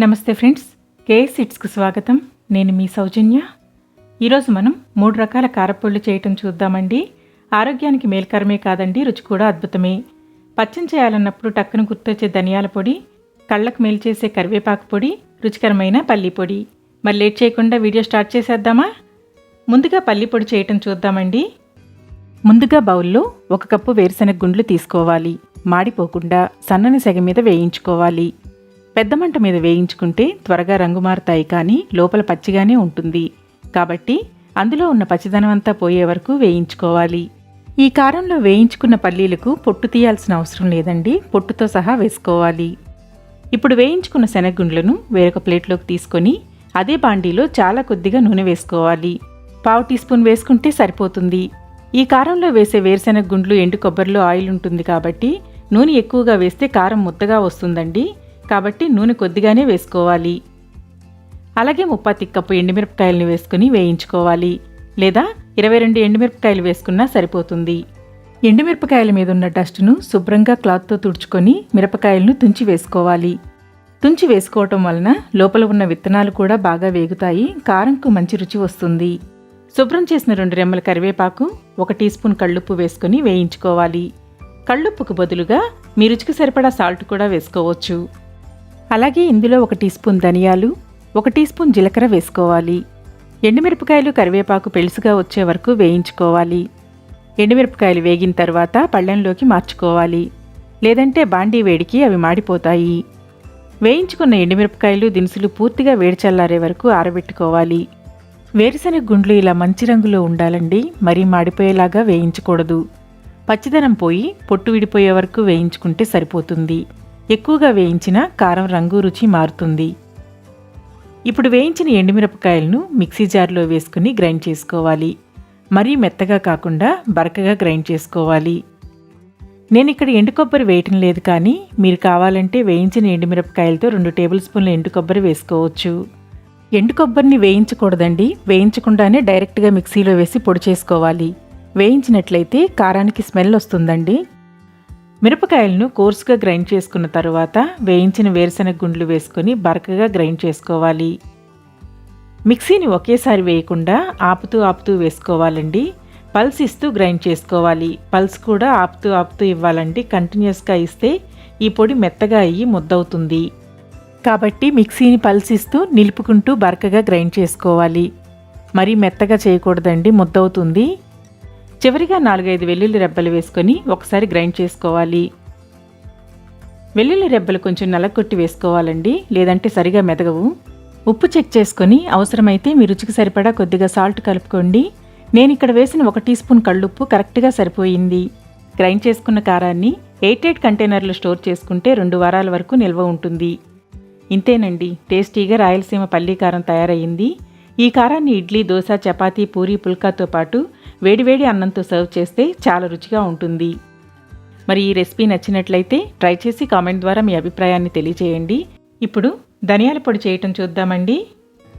నమస్తే friends KS సిట్స్కు స్వాగతం. నేను మీ సౌజన్య. ఈరోజు మనం మూడు రకాల కారపొళ్ళు చేయటం చూద్దామండి. ఆరోగ్యానికి మేల్కరమే కాదండి రుచి కూడా అద్భుతమే. పచ్చం చేయాలన్నప్పుడు టక్కును గుర్తొచ్చే ధనియాల పొడి కళ్ళకు మేలు చేసే కరివేపాకు పొడి రుచికరమైన పల్లి పొడి. మరి లేట్ చేయకుండా వీడియో స్టార్ట్ చేసేద్దామా? ముందుగా పల్లి పొడి చేయటం చూద్దామండి. ముందుగా బౌల్లో ఒక కప్పు వేరుశనగ గుండ్లు తీసుకోవాలి. మాడిపోకుండా సన్నని సెగ మీద వేయించుకోవాలి. పెద్ద మంట మీద వేయించుకుంటే త్వరగా రంగు మారుతాయి కానీ లోపల పచ్చిగానే ఉంటుంది. కాబట్టి అందులో ఉన్న పచ్చిదనం అంతా పోయే వరకు వేయించుకోవాలి. ఈ కారంలో వేయించుకున్న పల్లీలకు పొట్టు తీయాల్సిన అవసరం లేదండి. పొట్టుతో సహా వేసుకోవాలి. ఇప్పుడు వేయించుకున్న శనగగుండ్లను వేరొక ప్లేట్లోకి తీసుకొని అదే బాండీలో చాలా కొద్దిగా నూనె వేసుకోవాలి. పావు టీ స్పూన్ వేసుకుంటే సరిపోతుంది. ఈ కారంలో వేసే వేరుశెనగ గుండ్లు ఎండు కొబ్బరిలో ఆయిల్ ఉంటుంది కాబట్టి నూనె ఎక్కువగా వేస్తే కారం ముద్దగా వస్తుందండి. కాబట్టి నూనె కొద్దిగానే వేసుకోవాలి. అలాగే ముప్పాతి కప్పు ఎండుమిరపకాయలను వేసుకుని వేయించుకోవాలి. లేదా ఇరవై రెండు ఎండుమిరపకాయలు వేసుకున్నా సరిపోతుంది. ఎండుమిరపకాయల మీద ఉన్న డస్ట్ను శుభ్రంగా క్లాత్తో తుడుచుకొని మిరపకాయలను తుంచి వేసుకోవాలి. తుంచి వేసుకోవటం వలన లోపల ఉన్న విత్తనాలు కూడా బాగా వేగుతాయి. కారంకు మంచి రుచి వస్తుంది. శుభ్రం చేసిన రెండు రెమ్మల కరివేపాకు ఒక టీ స్పూన్ కళ్ళుప్పు వేసుకొని వేయించుకోవాలి. కళ్ళుప్పుకు బదులుగా మీ రుచికి సరిపడా సాల్ట్ కూడా వేసుకోవచ్చు. అలాగే ఇందులో ఒక టీ స్పూన్ ధనియాలు ఒక టీ స్పూన్ జీలకర్ర వేసుకోవాలి. ఎండుమిరపకాయలు కరివేపాకు పెలుసుగా వచ్చే వరకు వేయించుకోవాలి. ఎండుమిరపకాయలు వేగిన తర్వాత పళ్ళెంలోకి మార్చుకోవాలి. లేదంటే బాండీ వేడికి అవి మాడిపోతాయి. వేయించుకున్న ఎండుమిరపకాయలు దినుసులు పూర్తిగా వేడి చల్లారే వరకు ఆరబెట్టుకోవాలి. వేరుశనగ గుండ్లు ఇలా మంచి రంగులో ఉండాలండి. మరీ మాడిపోయేలాగా వేయించకూడదు. పచ్చిదనం పోయి పొట్టు విడిపోయే వరకు వేయించుకుంటే సరిపోతుంది. ఎక్కువగా వేయించిన కారం రంగు రుచి మారుతుంది. ఇప్పుడు వేయించిన ఎండుమిరపకాయలను మిక్సీ జార్లో వేసుకుని గ్రైండ్ చేసుకోవాలి. మరీ మెత్తగా కాకుండా బరకగా గ్రైండ్ చేసుకోవాలి. నేను ఇక్కడ ఎండు కొబ్బరి వేయటం లేదు కానీ మీరు కావాలంటే వేయించిన ఎండుమిరపకాయలతో రెండు టేబుల్ స్పూన్ల ఎండు కొబ్బరి వేసుకోవచ్చు. ఎండు కొబ్బరిని వేయించకూడదండి. వేయించకుండానే డైరెక్ట్గా మిక్సీలో వేసి పొడి చేసుకోవాలి. వేయించినట్లయితే కారానికి స్మెల్ వస్తుందండి. మిరపకాయలను కోర్సుగా గ్రైండ్ చేసుకున్న తర్వాత వేయించిన వేరుశనగ గుండ్లు వేసుకొని బరకగా గ్రైండ్ చేసుకోవాలి. మిక్సీని ఒకేసారి వేయకుండా ఆపుతూ ఆపుతూ వేసుకోవాలండి. పల్స్ ఇస్తూ గ్రైండ్ చేసుకోవాలి. పల్స్ కూడా ఆపుతూ ఆపుతూ ఇవ్వాలండి. కంటిన్యూస్గా ఇస్తే ఈ పొడి మెత్తగా అయ్యి ముద్దవుతుంది. కాబట్టి మిక్సీని పల్స్ ఇస్తూ నిలుపుకుంటూ బరకగా గ్రైండ్ చేసుకోవాలి. మరీ మెత్తగా చేయకూడదండి. ముద్దవుతుంది. చివరిగా నాలుగైదు వెల్లుల్లి రెబ్బలు వేసుకొని ఒకసారి గ్రైండ్ చేసుకోవాలి. వెల్లుల్లి రెబ్బలు కొంచెం నలగొట్టి వేసుకోవాలండి లేదంటే సరిగా మెదగవు. ఉప్పు చెక్ చేసుకొని అవసరమైతే మీ రుచికి సరిపడా కొద్దిగా సాల్ట్ కలుపుకోండి. నేను ఇక్కడ వేసిన ఒక టీ స్పూన్ కళ్ళుప్పు కరెక్ట్గా సరిపోయింది. గ్రైండ్ చేసుకున్న కారాన్ని ఎయిట్ ఎయిట్ కంటైనర్లో స్టోర్ చేసుకుంటే రెండు వారాల వరకు నిల్వ ఉంటుంది. ఇంతేనండి టేస్టీగా రాయలసీమ పల్లీ కారం తయారయ్యింది. ఈ కారాన్ని ఇడ్లీ దోశ చపాతీ పూరి పుల్కాతో పాటు వేడివేడి అన్నంతో సర్వ్ చేస్తే చాలా రుచిగా ఉంటుంది. మరి ఈ రెసిపీ నచ్చినట్లయితే ట్రై చేసి కామెంట్ ద్వారా మీ అభిప్రాయాన్ని తెలియజేయండి. ఇప్పుడు ధనియాల పొడి చేయటం చూద్దామండి.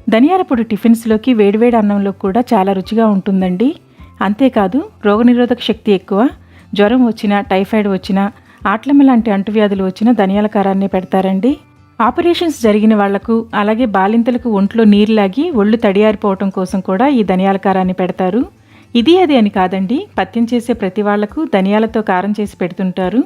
ధనియాల పొడి టిఫిన్స్లోకి వేడివేడి అన్నంలో కూడా చాలా రుచిగా ఉంటుందండి. అంతేకాదు రోగనిరోధక శక్తి ఎక్కువ. జ్వరం వచ్చినా టైఫాయిడ్ వచ్చినా ఆట్లమ్మ లాంటి అంటువ్యాధులు వచ్చినా ధనియాల కారాన్ని పెడతారండి. ఆపరేషన్స్ జరిగిన వాళ్ళకు అలాగే బాలింతలకు ఒంట్లో నీరు లాగి ఒళ్ళు తడియారిపోవటం కోసం కూడా ఈ ధనియాల కారాన్ని పెడతారు. ఇది అది అని కాదండి. పత్యం చేసే ప్రతి వాళ్ళకు ధనియాలతో కారం చేసి పెడుతుంటారు.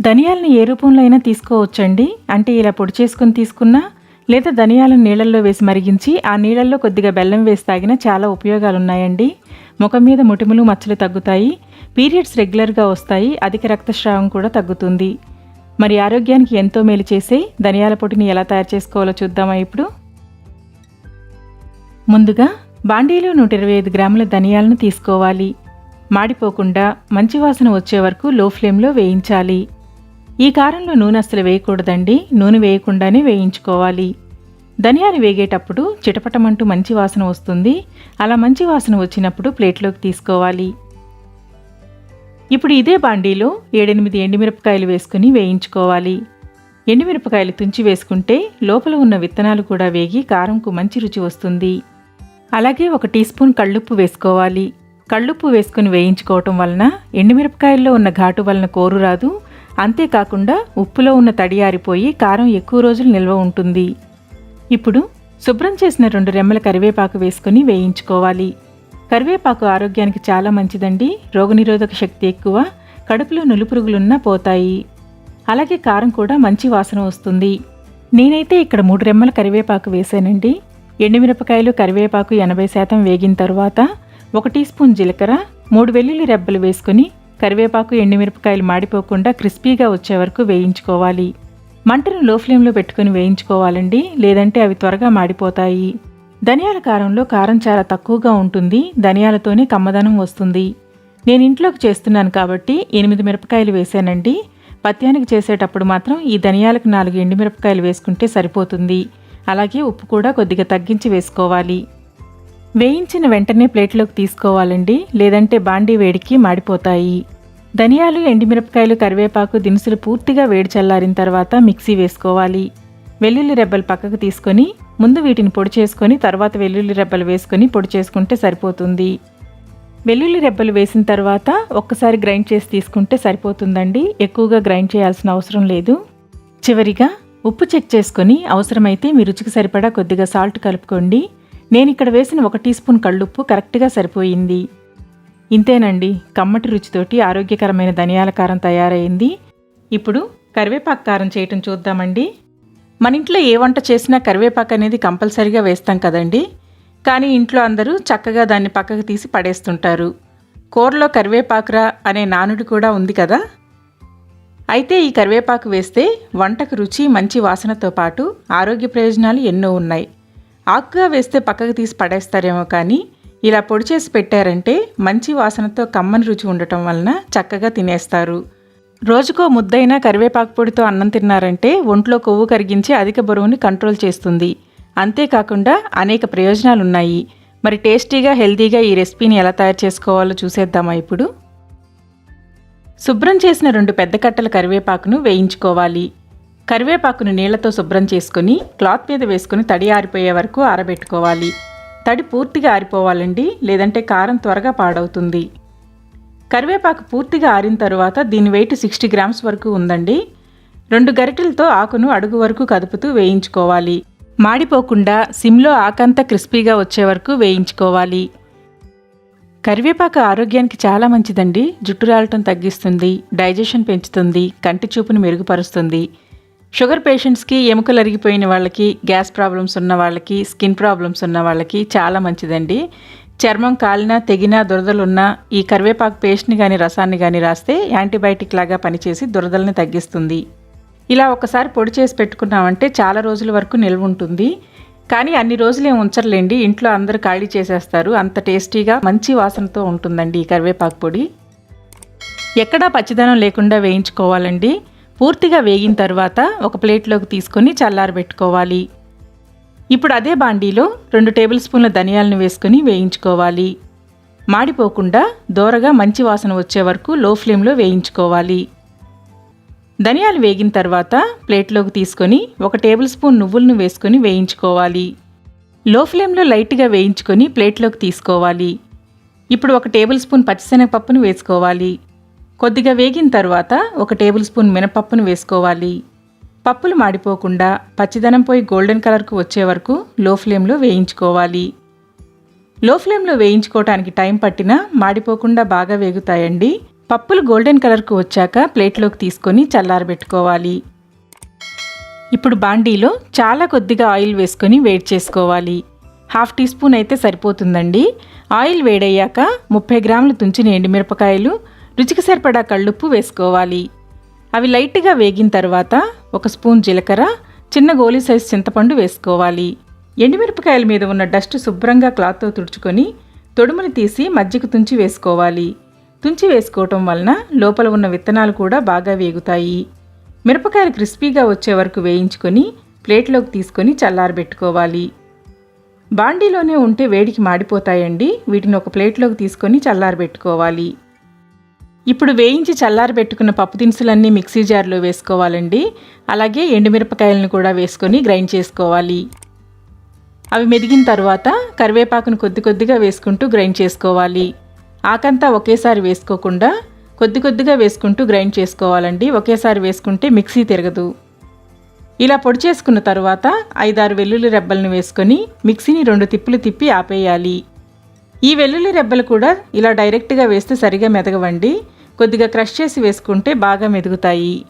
ధనియాలను ఏ రూపంలో అయినా తీసుకోవచ్చండి. అంటే ఇలా పొడి చేసుకుని తీసుకున్నా లేదా ధనియాలను నీళ్ళల్లో వేసి మరిగించి ఆ నీళ్ళల్లో కొద్దిగా బెల్లం వేసి తాగినా చాలా ఉపయోగాలు ఉన్నాయండి ముఖం మీద ముటిములు మచ్చలు తగ్గుతాయి. పీరియడ్స్ రెగ్యులర్గా వస్తాయి. అధిక రక్తస్రావం కూడా తగ్గుతుంది. మరి ఆరోగ్యానికి ఎంతో మేలు చేసే ధనియాల పొడిని ఎలా తయారు చేసుకోవాలో చూద్దామా ఇప్పుడు? ముందుగా బాండీలో నూట ఇరవై ఐదు గ్రాముల ధనియాలను తీసుకోవాలి. మాడిపోకుండా మంచి వాసన వచ్చే వరకు లో ఫ్లేమ్లో వేయించాలి. ఈ కారంలో నూనె అస్సలు వేయకూడదండి. నూనె వేయకుండానే వేయించుకోవాలి. ధనియాలు వేగేటప్పుడు చిటపటమంటూ మంచి వాసన వస్తుంది. అలా మంచి వాసన వచ్చినప్పుడు ప్లేట్లోకి తీసుకోవాలి. ఇప్పుడు ఇదే బాండీలో ఏడెనిమిది ఎండుమిరపకాయలు వేసుకుని వేయించుకోవాలి. ఎండుమిరపకాయలు తుంచి వేసుకుంటే లోపల ఉన్న విత్తనాలు కూడా వేగి కారంకు మంచి రుచి వస్తుంది. అలాగే ఒక టీ స్పూన్ కళ్ళుప్పు వేసుకోవాలి. కళ్ళుప్పు వేసుకుని వేయించుకోవటం వలన ఎండుమిరపకాయల్లో ఉన్న ఘాటు వలన కోరు రాదు. అంతేకాకుండా ఉప్పులో ఉన్న తడి ఆరిపోయి కారం ఎక్కువ రోజులు నిల్వ ఉంటుంది. ఇప్పుడు శుభ్రం చేసిన రెండు రెమ్మల కరివేపాకు వేసుకొని వేయించుకోవాలి. కరివేపాకు ఆరోగ్యానికి చాలా మంచిదండి. రోగనిరోధక శక్తి ఎక్కువ. కడుపులో నులుపురుగులున్నా పోతాయి. అలాగే కారం కూడా మంచి వాసన వస్తుంది. నేనైతే ఇక్కడ మూడు రెమ్మల కరివేపాకు వేసానండి ఎండుమిరపకాయలు కరివేపాకు ఎనభై శాతం వేగిన తరువాత ఒక టీ స్పూన్ జీలకర్ర మూడు వెల్లుల్లి రెబ్బలు వేసుకుని కరివేపాకు ఎండుమిరపకాయలు మాడిపోకుండా క్రిస్పీగా వచ్చే వరకు వేయించుకోవాలి. మంటను లో ఫ్లేమ్లో పెట్టుకుని వేయించుకోవాలండి లేదంటే అవి త్వరగా మాడిపోతాయి. ధనియాల కారంలో కారం చాలా తక్కువగా ఉంటుంది ధనియాలతోనే కమ్మదనం వస్తుంది. నేను ఇంట్లోకి చేస్తున్నాను కాబట్టి ఎనిమిది మిరపకాయలు వేసానండి పత్యానికి చేసేటప్పుడు మాత్రం ఈ ధనియాలకు నాలుగు ఎండుమిరపకాయలు వేసుకుంటే సరిపోతుంది. అలాగే ఉప్పు కూడా కొద్దిగా తగ్గించి వేసుకోవాలి. వేయించిన వెంటనే ప్లేట్లోకి తీసుకోవాలండి లేదంటే బాండీ వేడికి మాడిపోతాయి. ధనియాలు ఎండిమిరపకాయలు కరివేపాకు దినుసులు పూర్తిగా వేడి చల్లారిన తర్వాత మిక్సీ వేసుకోవాలి. వెల్లుల్లి రెబ్బలు పక్కకు తీసుకొని ముందు వీటిని పొడి చేసుకొని తర్వాత వెల్లుల్లి రెబ్బలు వేసుకొని పొడి చేసుకుంటే సరిపోతుంది. వెల్లుల్లి రెబ్బలు వేసిన తర్వాత ఒక్కసారి గ్రైండ్ చేసి తీసుకుంటే సరిపోతుందండి ఎక్కువగా గ్రైండ్ చేయాల్సిన అవసరం లేదు. చివరిగా ఉప్పు చెక్ చేసుకొని అవసరమైతే మీ రుచికి సరిపడా కొద్దిగా సాల్ట్ కలుపుకోండి. నేను ఇక్కడ వేసిన ఒక టీ స్పూన్ కళ్ళుప్పు కరెక్ట్గా సరిపోయింది. ఇంతేనండి కమ్మటి రుచితోటి ఆరోగ్యకరమైన ధనియాల కారం తయారైంది. ఇప్పుడు కరివేపాకు కారం చేయటం చూద్దామండి. మన ఇంట్లో ఏ వంట చేసినా కరివేపాకు అనేది కంపల్సరీగా వేస్తాం కదండి. కానీ ఇంట్లో అందరూ చక్కగా దాన్ని పక్కకు తీసి పడేస్తుంటారు. కూరలో కరివేపాకురా అనే నానుడి కూడా ఉంది కదా? అయితే ఈ కరివేపాకు వేస్తే వంటకు రుచి మంచి వాసనతో పాటు ఆరోగ్య ప్రయోజనాలు ఎన్నో ఉన్నాయి. ఆకుగా వేస్తే పక్కకు తీసి పడేస్తారేమో కానీ ఇలా పొడి చేసి పెట్టారంటే మంచి వాసనతో కమ్మని రుచి ఉండటం వలన చక్కగా తినేస్తారు. రోజుకో ముద్దైన కరివేపాకు పొడితో అన్నం తిన్నారంటే ఒంట్లో కొవ్వు కరిగించి అధిక బరువుని కంట్రోల్ చేస్తుంది. అంతేకాకుండా అనేక ప్రయోజనాలు ఉన్నాయి మరి టేస్టీగా హెల్తీగా ఈ రెసిపీని ఎలా తయారు చేసుకోవాలో చూసేద్దామా ఇప్పుడు? శుభ్రం చేసిన రెండు పెద్ద కట్టల కరివేపాకును వేయించుకోవాలి. కరివేపాకును నీళ్ళతో శుభ్రం చేసుకుని క్లాత్ మీద వేసుకుని తడి ఆరిపోయే వరకు ఆరబెట్టుకోవాలి. తడి పూర్తిగా ఆరిపోవాలండి లేదంటే కారం త్వరగా పాడవుతుంది. కరివేపాకు పూర్తిగా ఆరిన తరువాత దీని వెయిట్ సిక్స్టీ గ్రామ్స్ వరకు ఉందండి. రెండు గరిటెలతో ఆకును అడుగు వరకు కదుపుతూ వేయించుకోవాలి. మాడిపోకుండా సిమ్లో ఆకంతా క్రిస్పీగా వచ్చే వరకు వేయించుకోవాలి. కరివేపాకు ఆరోగ్యానికి చాలా మంచిదండి. జుట్టు రాలటం తగ్గిస్తుంది డైజెషన్ పెంచుతుంది కంటి చూపును మెరుగుపరుస్తుంది. షుగర్ పేషెంట్స్కి ఎముకలు అరిగిపోయిన వాళ్ళకి గ్యాస్ ప్రాబ్లమ్స్ ఉన్న వాళ్ళకి స్కిన్ ప్రాబ్లమ్స్ ఉన్న వాళ్ళకి చాలా మంచిదండి. చర్మం కాలినా తెగినా దురదలున్నా ఈ కరివేపాకు పేస్ట్ని కానీ రసాన్ని కానీ రాస్తే యాంటీబయాటిక్ లాగా పనిచేసి దురదల్ని తగ్గిస్తుంది. ఇలా ఒకసారి పొడి చేసి పెట్టుకున్నామంటే చాలా రోజుల వరకు నిల్వ ఉంటుంది కానీ అన్ని రోజులే ఉంచర్లేండి. ఇంట్లో అందరూ ఖాళీ చేసేస్తారు. అంత టేస్టీగా మంచి వాసనతో ఉంటుందండి ఈ కరివేపాకు పొడి. ఎక్కడా పచ్చిదనం లేకుండా వేయించుకోవాలండి. పూర్తిగా వేగిన తర్వాత ఒక ప్లేట్లోకి తీసుకొని చల్లారబెట్టుకోవాలి ఇప్పుడు అదే బాండీలో రెండు టేబుల్ స్పూన్ల ధనియాలను వేసుకొని వేయించుకోవాలి. మాడిపోకుండా దోరగా మంచి వాసన వచ్చే వరకు లో ఫ్లేమ్లో వేయించుకోవాలి. ధనియాలు వేగిన తర్వాత ప్లేట్లోకి తీసుకొని ఒక టేబుల్ స్పూన్ నువ్వులను వేసుకొని వేయించుకోవాలి. లో ఫ్లేమ్లో లైట్గా వేయించుకొని ప్లేట్లోకి తీసుకోవాలి. ఇప్పుడు ఒక టేబుల్ స్పూన్ పచ్చిశనగపప్పును వేసుకోవాలి. కొద్దిగా వేగిన తర్వాత ఒక టేబుల్ స్పూన్ మినపప్పును వేసుకోవాలి. పప్పులు మాడిపోకుండా పచ్చిదనం పోయి గోల్డెన్ కలర్కు వచ్చే వరకు లో ఫ్లేమ్లో వేయించుకోవాలి. లో ఫ్లేమ్లో వేయించుకోవటానికి టైం పట్టినా మాడిపోకుండా బాగా వేగుతాయండి. పప్పులు గోల్డెన్ కలర్కు వచ్చాక ప్లేట్లోకి తీసుకొని చల్లారబెట్టుకోవాలి. ఇప్పుడు బాండీలో చాలా కొద్దిగా ఆయిల్ వేసుకొని వేడి చేసుకోవాలి. హాఫ్ టీ స్పూన్ అయితే సరిపోతుందండి. ఆయిల్ వేడయ్యాక ముప్పై గ్రాములు తుంచిన ఎండుమిరపకాయలు రుచికి సరిపడా కళ్ళుప్పు వేసుకోవాలి. అవి లైట్గా వేగిన తర్వాత ఒక స్పూన్ జీలకర్ర చిన్న గోలీ సైజ్ చింతపండు వేసుకోవాలి. ఎండుమిరపకాయల మీద ఉన్న డస్ట్ శుభ్రంగా క్లాత్తో తుడుచుకొని తొడుములు తీసి మజ్జిగ తుంచి వేసుకోవాలి. తుంచి వేసుకోవటం వలన లోపల ఉన్న విత్తనాలు కూడా బాగా వేగుతాయి. మిరపకాయలు క్రిస్పీగా వచ్చే వరకు వేయించుకొని ప్లేట్లోకి తీసుకొని చల్లారబెట్టుకోవాలి. బాండీలోనే ఉంటే వేడికి మాడిపోతాయండి. వీటిని ఒక ప్లేట్లోకి తీసుకొని చల్లారబెట్టుకోవాలి. ఇప్పుడు వేయించి చల్లారబెట్టుకున్న పప్పు దినుసులన్నీ మిక్సీ జార్లో వేసుకోవాలండి. అలాగే ఎండుమిరపకాయలను కూడా వేసుకొని గ్రైండ్ చేసుకోవాలి. అవి మెదిగిన తర్వాత కరివేపాకును కొద్ది కొద్దిగా వేసుకుంటూ గ్రైండ్ చేసుకోవాలి. ఆకంతా ఒకేసారి వేసుకోకుండా కొద్ది కొద్దిగా వేసుకుంటూ గ్రైండ్ చేసుకోవాలండి. ఒకేసారి వేసుకుంటే మిక్సీ తిరగదు. ఇలా పొడి చేసుకున్న తర్వాత ఐదారు వెల్లుల్లి రెబ్బలను వేసుకొని మిక్సీని రెండు తిప్పులు తిప్పి ఆపేయాలి. ఈ వెల్లుల్లి రెబ్బలు కూడా ఇలా డైరెక్ట్గా వేస్తే సరిగా మెదగవండి. కొద్దిగా క్రష్ చేసి వేసుకుంటే బాగా మెదుగుతాయి.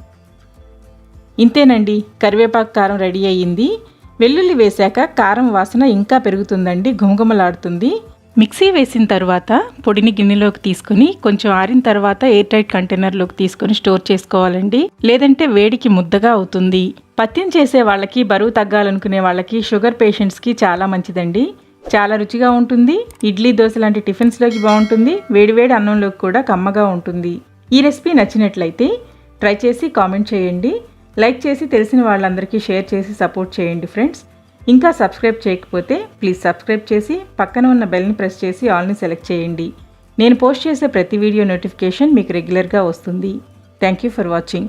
ఇంతేనండి కరివేపాకు కారం రెడీ అయ్యింది. వెల్లుల్లి వేశాక కారం వాసన ఇంకా పెరుగుతుందండి ఘుమఘుమలాడుతుంది. మిక్సీ వేసిన తర్వాత పొడిని గిన్నెలోకి తీసుకొని కొంచెం ఆరిన తర్వాత ఎయిర్ టైట్ కంటైనర్లోకి తీసుకొని స్టోర్ చేసుకోవాలండి. లేదంటే వేడికి ముద్దగా అవుతుంది. పత్యం చేసే వాళ్ళకి బరువు తగ్గాలనుకునే వాళ్ళకి షుగర్ పేషెంట్స్కి చాలా మంచిదండి. చాలా రుచిగా ఉంటుంది. ఇడ్లీ దోశ లాంటి టిఫిన్స్లోకి బాగుంటుంది. వేడివేడి అన్నంలోకి కూడా కమ్మగా ఉంటుంది. ఈ రెసిపీ నచ్చినట్లయితే ట్రై చేసి కామెంట్ చేయండి. లైక్ చేసి తెలిసిన వాళ్ళందరికీ షేర్ చేసి సపోర్ట్ చేయండి ఫ్రెండ్స్. ఇంకా సబ్స్క్రైబ్ చేయకపోతే ప్లీజ్ సబ్స్క్రైబ్ చేసి పక్కన ఉన్న బెల్ని ప్రెస్ చేసి ఆల్ని సెలెక్ట్ చేయండి. నేను పోస్ట్ చేసే ప్రతి వీడియో నోటిఫికేషన్ మీకు రెగ్యులర్గా వస్తుంది. Thank you for watching.